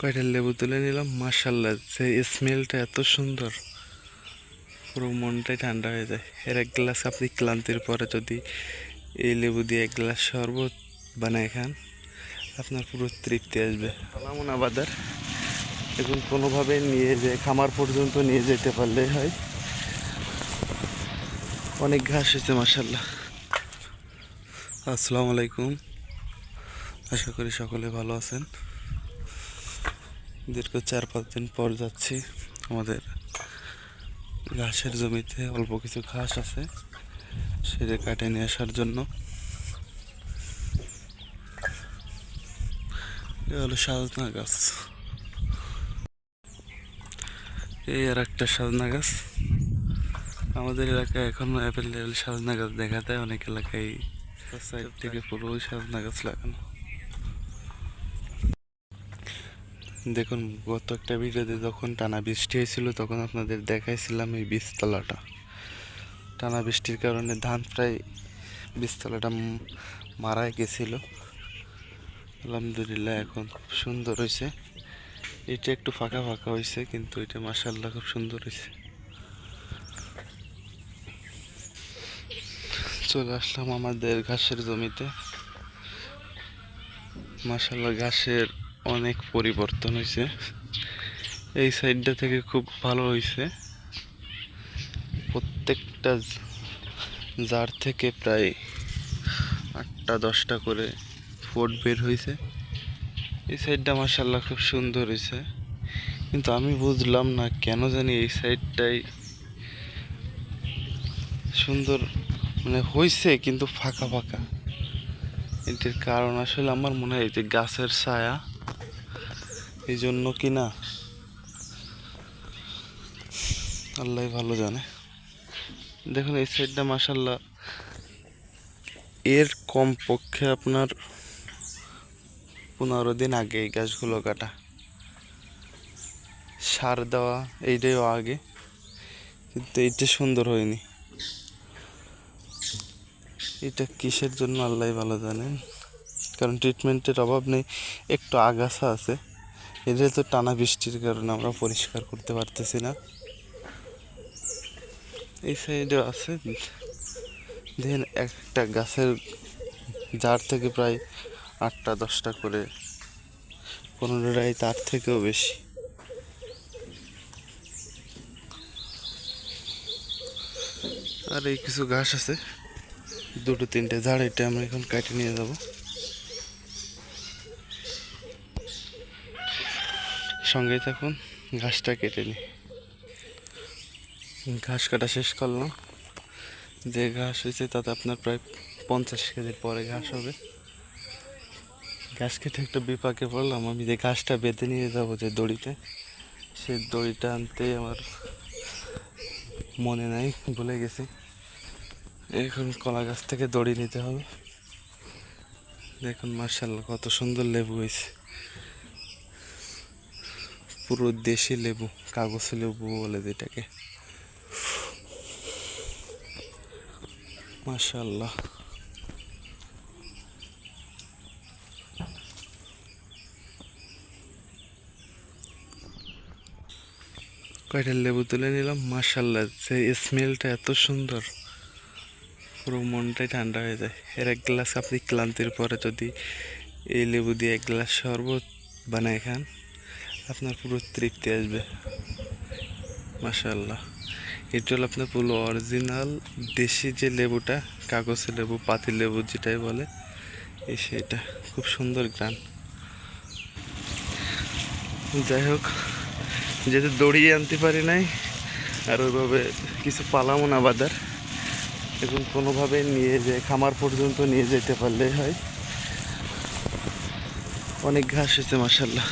কয়টা লেবু তুলে নিলাম? মার্শাল্লাহ যে স্মেলটা এত সুন্দর। পুরো মনটাই ঠান্ডা হয়ে যায়। এর এক গ্লাস আপনি ক্লান্তির পরে যদি এই লেবু দিয়ে এক গ্লাস শরবত বানায় খান, আপনার পুরো তৃপ্তি আসবে। আলামুন আবাদার। এখন কোনোভাবে নিয়ে যে খামার পর্যন্ত নিয়ে যেতে পারলেই হয়। অনেক ঘাস হয়েছে মার্শাল্লাহ আসসালামু আলাইকুম। আশা করি সকলে ভালো আছেন। দীর্ঘ চার পাঁচ দিন পর যাচ্ছি। আমাদের ঘাসের জমিতে অল্প কিছু ঘাস আছে সেটা কাটে নিয়ে আসার জন্য। হলো সাজনা গাছ। এই আর একটা সাজনা গাছ। আমাদের এলাকায় এখনও অ্যাভেলেবেল সাজনা গাছ দেখা যায় অনেক এলাকায় সাইড থেকে পুরো সাজনা গাছ লাগানো। দেখুন, গত একটা ভিডিওতে যখন টানা বৃষ্টি হয়েছিল, তখন আপনাদের দেখাইছিলাম এই বীজতলাটা। টানা বৃষ্টির কারণে ধান প্রায় বীজতলাটা মারা গেছিল। আলহামদুলিল্লাহ এখন সুন্দর হয়েছে। এটা একটু ফাঁকা ফাঁকা হয়েছে, কিন্তু এটা মাসাল্লাহ খুব সুন্দর হয়েছে। চলে আসলাম আমাদের ঘাসের জমিতে। মাসাল্লাহ ঘাসের অনেক পরিবর্তন হয়েছে এই সাইডটা থেকে খুব ভালো হয়েছে প্রত্যেকটা জার থেকে প্রায় আটটা, দশটা করে ফোট বের হয়েছে এই সাইডটা মাসাল্লাহ খুব সুন্দর হয়েছে কিন্তু আমি বুঝলাম না কেন জানি এই সাইডটাই সুন্দর মানে হয়েছে কিন্তু ফাঁকা ফাঁকা। এটির কারণ আসলে আমার মনে হয় যে গাছের ছায়া। এই জন্য কি না? আল্লাহ ভালো জানে। দেখুন, এই সাইডটা মাসাল্লাহ এর কম পক্ষে আপনার পনেরো দিন আগে এই গাছগুলো কাটা। সার দেওয়া, এইটাইও আগে। কিন্তু এইটা সুন্দর হয়নি। এটা কিসের জন্য আল্লাহ ভালো জানেন? কারণ ট্রিটমেন্টের অভাব নেই, একটু আগাছা আছে। এটা তো টানা বৃষ্টির কারণে আমরা পরিষ্কার করতে পারতেছি না। এই সাইডে আছে। দেখেন একটা গাছের জার থেকে প্রায় আটটা, দশটা করে, পনেরোটাই তার থেকেও বেশি। আর এই কিছু ঘাস আছে। দুটো, তিনটে ঝাড়, এটা আমরা এখন কাটে নিয়ে যাব। সঙ্গেই থাকুন, ঘাসটা কেটে নিই। ঘাস কাটা শেষ করলাম। যে ঘাস হয়েছে তাতে আপনার প্রায় পঞ্চাশ কেজির পরে ঘাস হবে। ঘাস কেটে একটা বিপাকে পড়লাম। আমি যে ঘাসটা বেঁধে নিয়ে যাব যে দড়িতে, সে দড়িটা আনতে আমার মনে নাই, ভুলে গেছি। এখন কলা গাছ থেকে দড়ি নিতে হবে। দেখুন মার্শাল্লাহ কত সুন্দর লেবু হয়েছে। পুরো দেশি লেবু, কাগজ লেবু বলে যেটাকে। মাশাল্লাহ কয়টা লেবু তুলে নিলাম? মাশাল্লাহ যে স্মেলটা এত সুন্দর, পুরো মনটাই ঠান্ডা হয়ে যায়। এর এক গ্লাস আপনি ক্লান্তির পরে যদি এই লেবু দিয়ে এক গ্লাস শরবত বানায় খান আপনার পুরো তৃপ্তি আসবে। মাশাল্লাহ এটা হলো আপনার পুরো অরিজিনাল দেশি যে লেবুটা, কাগজের লেবু পাতি লেবু যেটাই বলে সেটা। খুব সুন্দর গান যাই হোক, যেহেতু দড়িয়ে আনতে পারি নাই, আর ওইভাবে কিছু পালামও না বাজার, এখন কোনোভাবে নিয়ে যে খামার পর্যন্ত নিয়ে যেতে পারলেই হয়। অনেক ঘাস হয়েছে মাসাল্লাহ